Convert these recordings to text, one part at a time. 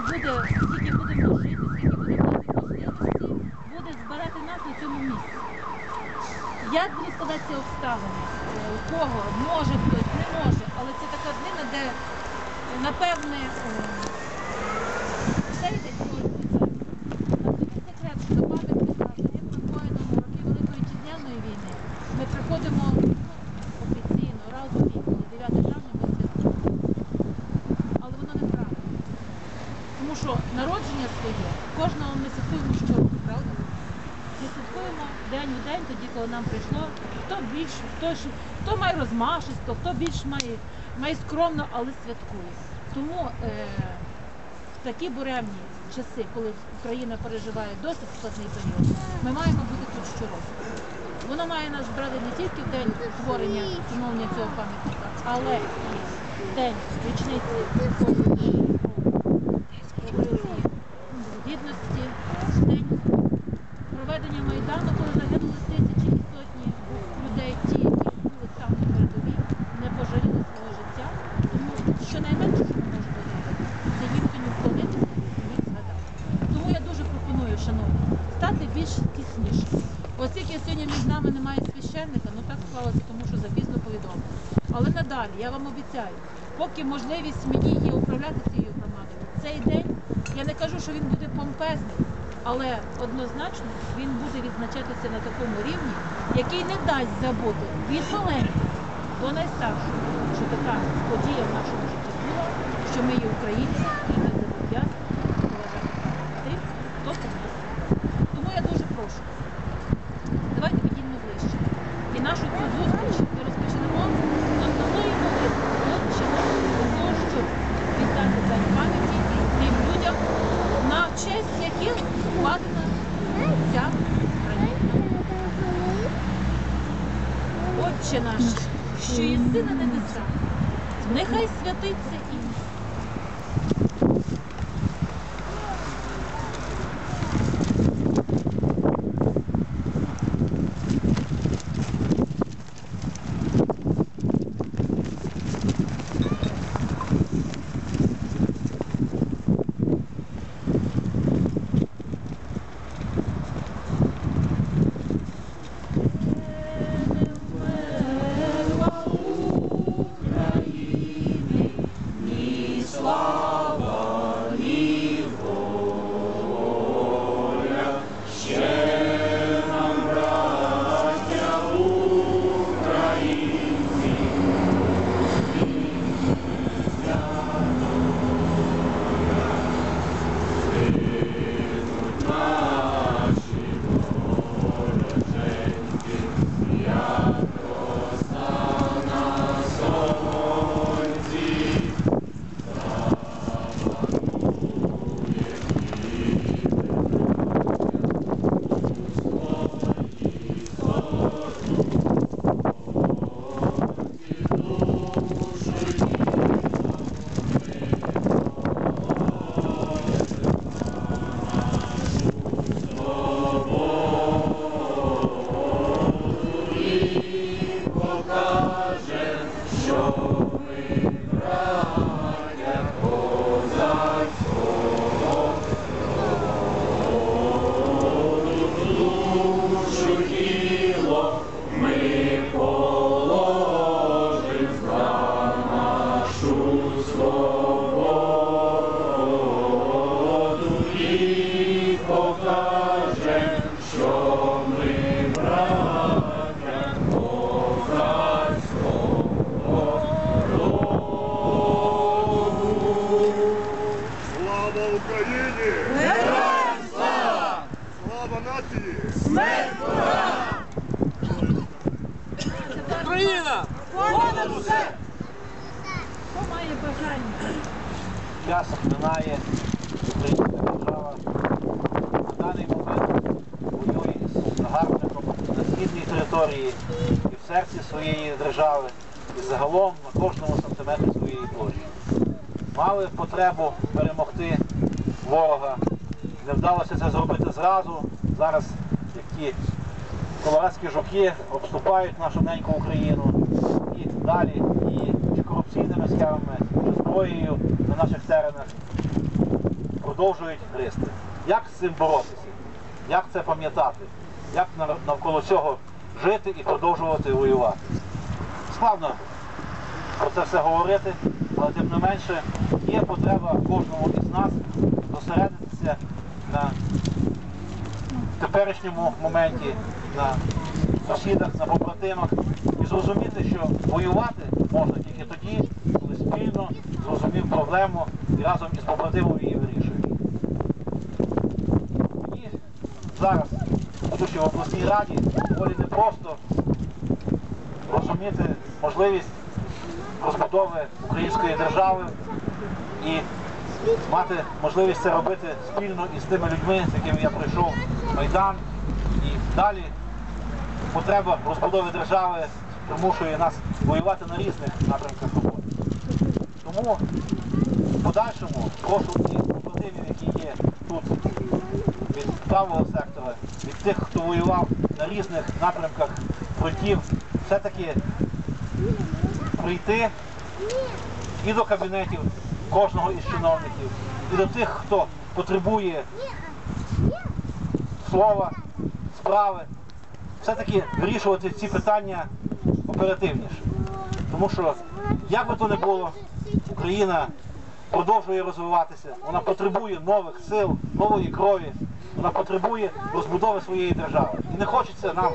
буде, скільки будемо жити, скільки буде мати можливості, буде збирати нас на цьому місці. Як будуть складатися обставини? Е, У кого? Може хтось, не може, але це така днина, де е, напевне е, цей день коли це секрет, що до пам'ятника загиблим воїнам у роки Великої Вітчизняної війни. Ми приходимо ну, офіційно раз у рік, коли 9 травня ми святкуємо. Але воно неправильно. Тому що народження своє кожного ми святкуємо щороку, правда? Ми святкуємо день в день, тоді, коли нам прийшло, хто більш, хто, хто має розмашисто, хто більш має, має скромно, але святкує. Тому е, в такі буремні часи, коли Україна переживає досить складний період, ми маємо бути тут щороку. Воно має нас брати не тільки в день створення встановлення цього пам'ятника, але і в день річниці Революції Гідності, день проведення Майдану, коли загинули тисячі і сотні людей, ті, які були там на передовій, не пожаліли свого життя. Тому щонайменше, що ми можемо зробити, це їм вклонитися і їх згадати. Тому я дуже пропоную, шановні, стати більш тісніше. Оскільки сьогодні між нами немає священника, ну так склалося, тому що запізно повідомили. Але надалі, я вам обіцяю, поки можливість мені є управляти цією громадою, цей день, я не кажу, що він буде помпезний, але однозначно він буде відзначатися на такому рівні, який не дасть забути від маленьких до найстаршого, що така подія в нашому житті була, що ми є українці і ми зобов'язані поважати тих, хто про нас. Тому я дуже прошу, давайте підіймо ближче. І нашу цю зустріч ми розпочнемо з основної молитви, Отче наш, для того, щоб віддати дань пам'яті тим людям, на честь яких складена ця гранітна. Отче наш, що єси на небесах, нехай святиться ім'я. Слава минає, українська держава на даний момент воює з загарбником на східній території і в серці своєї держави, і загалом на кожному сантиметрі своєї площі. Мали потребу перемогти ворога. Не вдалося це зробити зразу. Зараз як ті колорадські жуки обступають нашу неньку Україну і далі, і корупційними схемами, чи зброєю на наших теренах. Продовжують гризти. Як з цим боротися? Як це пам'ятати? Як навколо цього жити і продовжувати воювати? Складно про це все говорити, але тим не менше є потреба кожному із нас зосередитися на теперішньому моменті, на сусідах, на побратимах і зрозуміти, що воювати можна тільки тоді, коли спільно зрозумів проблему і разом із побратимом її вирішує. Мені зараз, будучи в обласній раді, доволі непросто розуміти можливість розбудови української держави і мати можливість це робити спільно із тими людьми, з якими я пройшов Майдан. І далі потреба розбудови держави примушує нас воювати на різних напрямках роботи. Тому в подальшому прошу і побратимів, які є тут від правого сектора, від тих, хто воював на різних напрямках фронтів, все-таки прийти і до кабінетів кожного із чиновників, і до тих, хто потребує слова, справи, все-таки вирішувати ці питання оперативніше. Тому що, як би то не було, Україна продовжує розвиватися, вона потребує нових сил, нової крові, вона потребує розбудови своєї держави. І не хочеться нам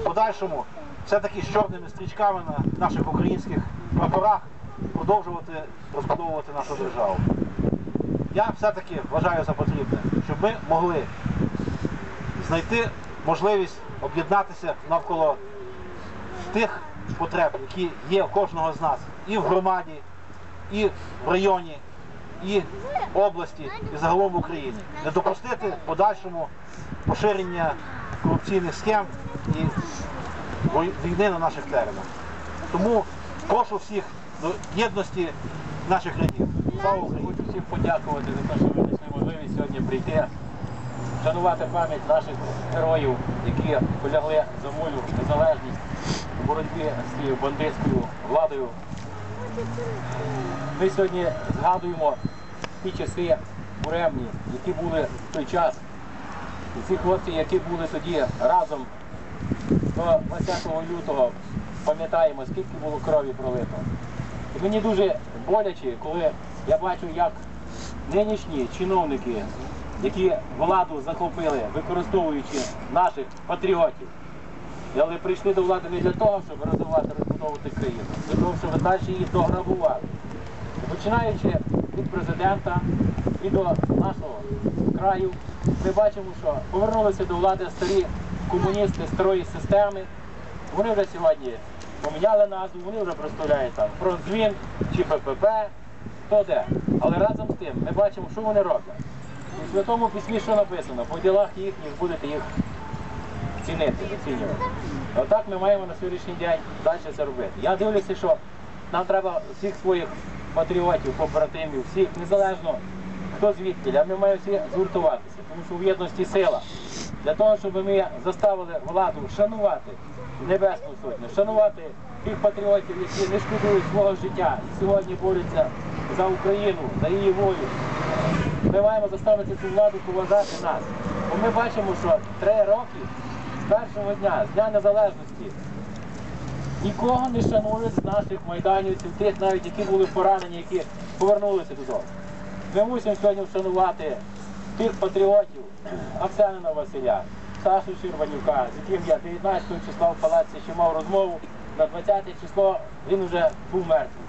в подальшому все-таки з чорними стрічками на наших українських прапорах продовжувати розбудовувати нашу державу. Я все-таки вважаю за потрібне, щоб ми могли знайти можливість об'єднатися навколо тих потреб, які є у кожного з нас і в громаді, і в районі, і області, і загалом в Україні. Не допустити подальшому поширення корупційних схем і війни на наших теренах. Тому прошу всіх до єдності наших рядів. Слава Україні! Хочу всім подякувати за те, що ви знайшли можливість сьогодні прийти, вшанувати пам'ять наших героїв, які полягли за волю, незалежність у боротьбі з цією бандитською владою. Ми сьогодні згадуємо ті часи буремні, які були в той час. І ці хлопці, які були тоді разом до 20 лютого, пам'ятаємо, скільки було крові пролито. І мені дуже боляче, коли я бачу, як нинішні чиновники, які владу захопили, використовуючи наших патріотів, але прийшли до влади не для того, щоб розвивати, розбудовувати країну, для того, щоб далі її дограбувати. Починаючи від президента і до нашого краю, ми бачимо, що повернулися до влади старі комуністи старої системи. Вони вже сьогодні поміняли назву, вони вже представляють там Фронтзвін чи ППП, хто де. Але разом з тим ми бачимо, що вони роблять. У святому письмі що написано, по ділах їхніх будете їх цінити, оцінювати. Отак ми маємо на сьогоднішній день далі це робити. Я дивлюся, що нам треба всіх своїх патріотів, побратимів, всіх, незалежно хто звідки, ми маємо всі згуртуватися, тому що в єдності сила. Для того, щоб ми заставили владу шанувати Небесну Сотню, шанувати тих патріотів, які не шкодують свого життя і сьогодні борються за Україну, за її волю. Ми маємо заставити цю владу поважати нас. Бо ми бачимо, що три роки першого дня, з Дня Незалежності, нікого не шанують з наших майданівців, тих навіть, які були поранені, які повернулися додому. Ми мусимо сьогодні вшанувати тих патріотів, Аксенина Василя, Сашу Щербанюка, з яким я 19 числа в палаці ще мав розмову, на 20 число він вже був мертвий.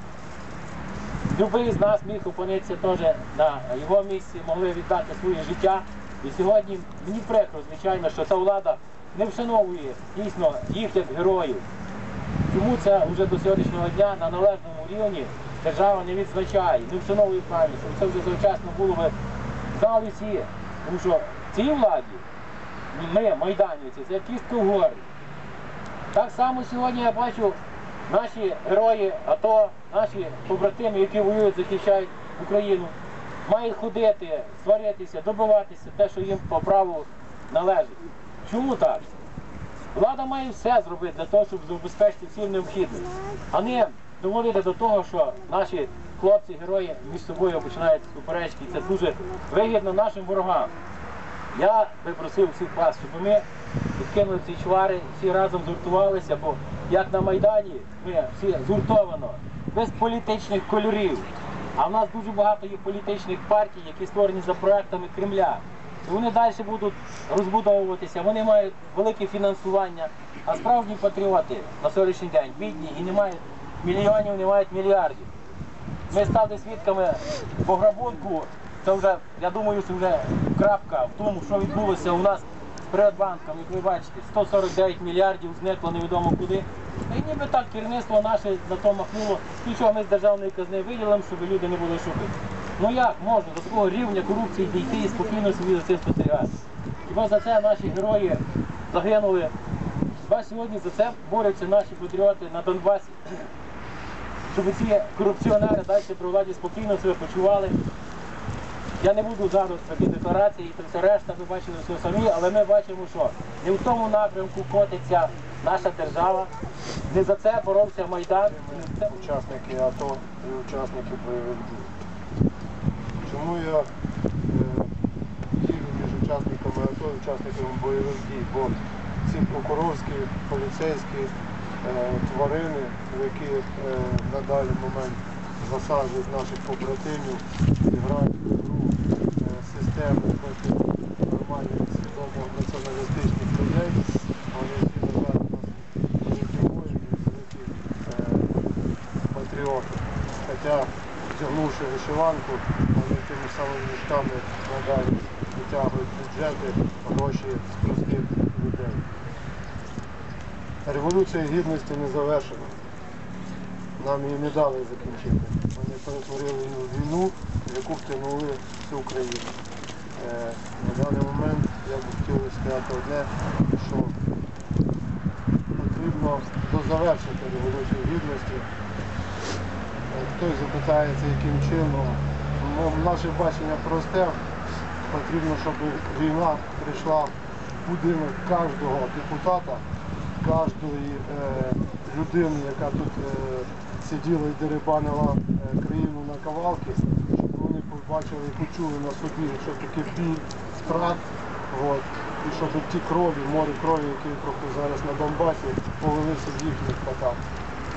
Любий з нас міг опинитися теж на його місці, могли віддати своє життя. І сьогодні мені прикро, звичайно, що ця влада не вшановує дійсно їх як героїв. Чому це вже до сьогоднішнього дня на належному рівні держава не відзначає, не вшановує пам'ять, це вже завчасно було би знали всі. Тому що цій владі ми, майданівці, це кістка в горі. Так само сьогодні я бачу наші герої АТО, наші побратими, які воюють, захищають Україну, мають ходити, сваритися, добиватися те, що їм по праву належить. Чому так? Влада має все зробити для того, щоб забезпечити всім необхідним, а не доводити до того, що наші хлопці, герої між собою починають суперечки. І Це дуже вигідно нашим ворогам. Я би просив всіх вас, щоб ми відкинули ці чвари, всі разом згуртувалися, бо як на Майдані ми всі згуртовано, без політичних кольорів. А в нас дуже багато є політичних партій, які створені за проектами Кремля. Вони далі будуть розбудовуватися, вони мають велике фінансування, а справжні патріоти на сьогоднішній день бідні і не мають мільйонів, не мають мільярдів. Ми стали свідками пограбунку. Це вже, я думаю, що вже крапка в тому, що відбулося у нас з Приватбанком. Як ви бачите, 149 мільярдів зникло невідомо куди. І ніби так керівництво наше на то махнуло. Нічого ми з державної казни виділимо, щоб люди не були шукати. Ну як можна до такого рівня корупції дійти і спокійно собі за цим спостерігати? Хіба за це наші герої загинули? Хіба сьогодні за це борються наші патріоти на Донбасі? щоб ці корупціонери далі при владі спокійно себе почували. Я не буду зараз такі декларації і все решта, ви бачили все самі, але ми бачимо, що не в тому напрямку котиться наша держава, не за це боровся Майдан. учасники АТО і учасники бойових дій. Чому я е, ділю між учасниками АТО і учасниками бойових дій? Бо ці прокурорські, поліцейські е, тварини, які е, на даний момент засаджують наших побратимів, грають в гру системи проти нормальних свідомо націоналістичних людей, вони всі на жаль нас великі великі патріоти. Хоча, вдягнувши вишиванку, самими мішками надалі витягують бюджети, гроші з людей. Революція гідності не завершена. Нам її не дали закінчити. Вони перетворили її в війну, яку втягнули всю Україну. Е, на даний момент я б хотів сказати одне, що потрібно дозавершити революцію гідності. Е, Хтось запитається, яким чином. Наше бачення просте. Потрібно, щоб війна прийшла в будинок кожного депутата, кожної е, людини, яка тут е, сиділа і дерибанила е, країну на кавалки, щоб вони побачили і почули на собі, що таке біль, страх. От. І щоб ті крові, море крові, які зараз на Донбасі, повелися в їхніх хатах.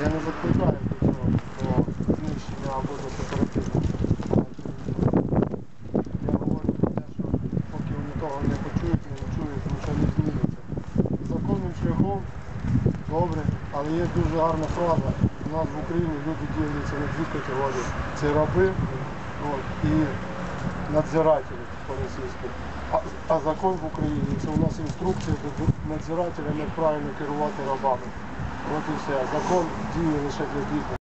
Я не закликаю до цього, до знищення або до сепаратизму. Я говорю про те, що вони не почують, не чують, нічого не зміниться. Законним шляхом добре, але є дуже гарна фраза. У нас в Україні люди діляться на дві категорії. Це раби от, і надзиратели по-російськи. А, а закон в Україні це у нас інструкція до надзирателя, як правильно керувати рабами. От і все. Закон діє лише для бізнесу.